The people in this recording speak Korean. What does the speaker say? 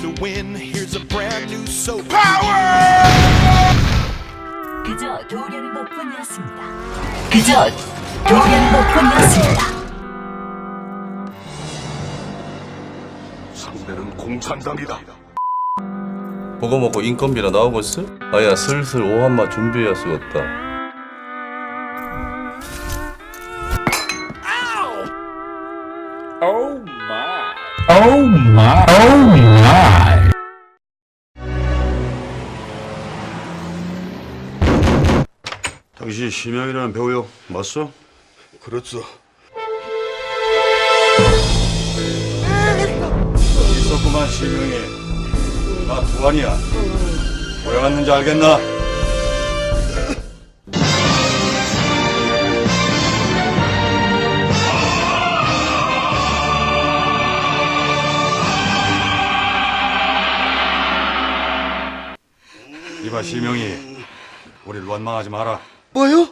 to win. Here's a brand new soap. 그저 것뿐이었습니다. 그저 도우려는 것뿐이었습니다. 상대는 공산당이다. 보고 먹고 인건비나 나오고 있어? 아야 슬슬 오한마 준비해야 쓰겠다 당신 심영이라는 배우요 맞소? 그렇소. 있었구만 심영이. 나 두환이야. 왜 왔는지 알겠나? 이봐 심영이, 우리를 원망하지 마라. 뭐요?